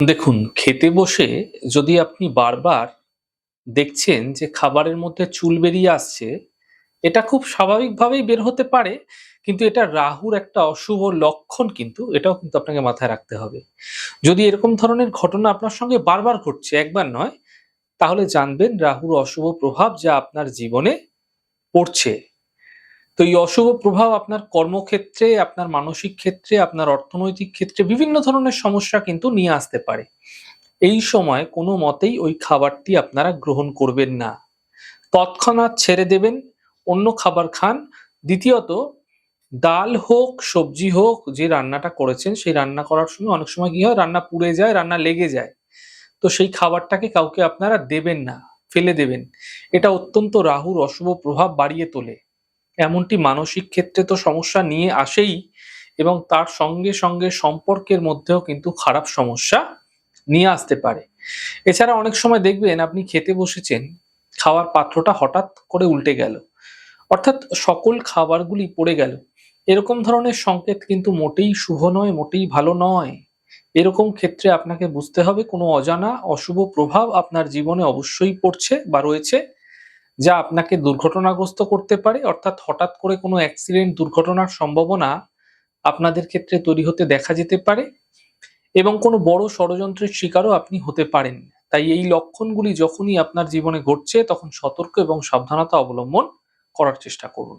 দেখুন খেতে বসে যদি আপনি বারবার দেখছেন যে খাবারের মধ্যে চুল বেরিয়ে আসছে, এটা খুব স্বাভাবিকভাবেই বের হতে পারে। কিন্তু এটা রাহুর একটা অশুভ লক্ষণ কিন্তু, এটাও কিন্তু আপনাকে মাথায় রাখতে হবে। যদি এরকম ধরনের ঘটনা আপনার সঙ্গে বারবার ঘটছে, একবার নয়, তাহলে জানবেন রাহুর অশুভ প্রভাব যা আপনার জীবনে পড়ছে। তো এই অশুভ প্রভাব আপনার কর্মক্ষেত্রে, আপনার মানসিক ক্ষেত্রে, আপনার অর্থনৈতিক ক্ষেত্রে বিভিন্ন ধরনের সমস্যা কিন্তু নিয়ে আসতে পারে। এই সময় কোনো মতেই ওই খাবারটি আপনারা গ্রহণ করবেন না। তৎক্ষণাৎ ছেড়ে দেবেন, অন্য খাবার খান। দ্বিতীয়ত ডাল হোক, সবজি হোক যে রান্নাটা করেছেন সেই রান্না করার সময় অনেক সময় কি হয় রান্না পুড়ে যায়, রান্না লেগে যায়। তো সেই খাবারটাকে কাউকে আপনারা দেবেন না, ফেলে দেবেন। এটা অত্যন্ত রাহুর অশুভ প্রভাব বাড়িয়ে তোলে। এমনটি মানসিক ক্ষেত্রে তো সমস্যা নিয়ে আসেই এবং তার সঙ্গে, সঙ্গে সম্পর্কের মধ্যেও কিন্তু খারাপ সমস্যা নিয়ে আসতে পারে। এছাড়া অনেক সময় দেখবেন আপনি খেতে বসেছেন, খাওয়ার পাত্রটা হঠাৎ করে উল্টে গেল। অর্থাৎ সকল খাবারগুলি পড়ে গেল। এরকম ধরনের সংকেত কিন্তু মোটেই শুভ নয়, মোটেই ভালো নয়। এরকম ক্ষেত্রে আপনাকে বুঝতে হবে কোনো অজানা অশুভ প্রভাব আপনার জীবনে অবশ্যই পড়ছে বা রয়েছে, যা আপনাকে দুর্ঘটনাগ্রস্ত করতে পারে। অর্থাৎ হঠাৎ করে কোনো অ্যাক্সিডেন্ট, দুর্ঘটনার সম্ভাবনা আপনাদের ক্ষেত্রে তৈরি হতে দেখা যেতে পারে এবং কোনো বড় ষড়যন্ত্রের শিকারও আপনি হতে পারেন। তাই এই লক্ষণগুলি যখনই আপনার জীবনে ঘটছে তখন সতর্ক এবং সাবধানতা অবলম্বন করার চেষ্টা করুন।